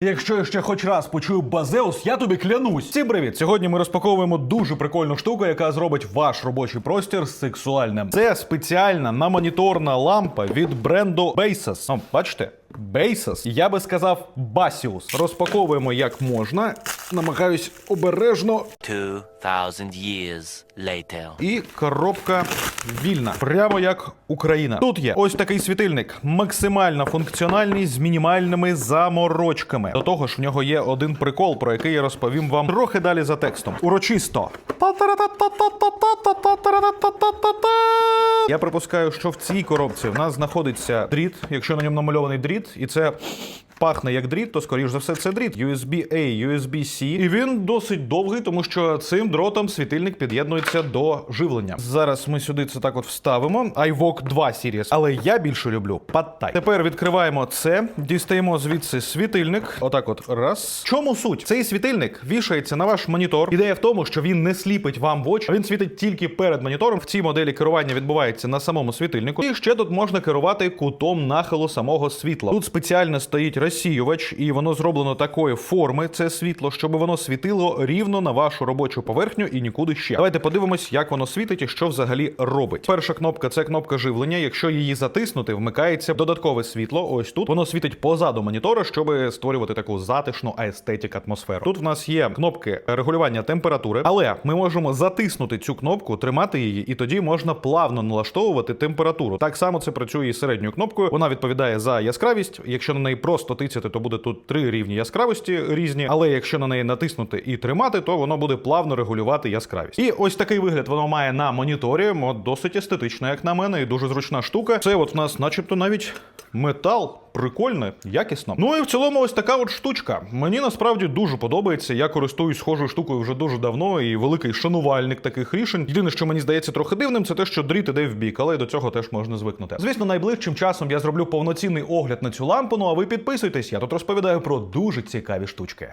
Якщо я ще хоч раз почую Базеус, я тобі клянусь. Всім привіт! Сьогодні ми розпаковуємо дуже прикольну штуку, яка зробить ваш робочий простір сексуальним. Це спеціальна намоніторна лампа від бренду. Ну, бачите? Basis. Я би сказав Basius. Розпаковуємо як можна. Намагаюсь обережно. 2,000 years later. І коробка вільна, прямо як Україна. Тут є ось такий світильник, максимальна функціональність з мінімальними заморочками. До того ж, в нього є один прикол, про який я розповім вам трохи далі за текстом. Урочисто. Я припускаю, що в цій коробці в нас знаходиться дріт, якщо на ньому намальований дріт, і це. Пахне як дріт, то скоріш за все це дріт. USB-A, USB-C. І він досить довгий, тому що цим дротом світильник під'єднується до живлення. Зараз ми сюди це так от вставимо. iVoc 2 Series. Але я більше люблю Pad-Thai. Тепер відкриваємо це, дістаємо звідси світильник. Отак, от раз. Чому суть? Цей світильник вішається на ваш монітор. Ідея в тому, що він не сліпить вам в очі, він світить тільки перед монітором. В цій моделі керування відбувається на самому світильнику. І ще тут можна керувати кутом нахилу самого світла. Тут спеціально стоїть розсіювач, і воно зроблено такої форми, це світло, щоб воно світило рівно на вашу робочу поверхню і нікуди ще. Давайте подивимось, як воно світить і що взагалі робить. Перша кнопка це кнопка живлення. Якщо її затиснути, вмикається додаткове світло. Ось тут воно світить позаду монітора, щоб створювати таку затишну аестетик атмосферу. Тут в нас є кнопки регулювання температури, але ми можемо затиснути цю кнопку, тримати її, і тоді можна плавно налаштовувати температуру. Так само це працює і середньою кнопкою. Вона відповідає за яскравість. Якщо на неї просто тицяти, то буде тут три рівні яскравості різні. Але якщо на неї натиснути і тримати, то воно буде плавно регулювати яскравість. І ось такий вигляд воно має на моніторі. От досить естетично, як на мене, і дуже зручна штука. Це от у нас, начебто, навіть метал. Прикольно, якісно. Ну і в цілому, ось така от штучка. Мені насправді дуже подобається. Я користуюсь схожою штукою вже дуже давно і великий шанувальник таких рішень. Єдине, що мені здається трохи дивним, це те, що дріт іде в бік, але до цього теж можна звикнути. Звісно, найближчим часом я зроблю повноцінний огляд на цю лампу. Ну а ви підписуйтесь, я тут розповідаю про дуже цікаві штучки.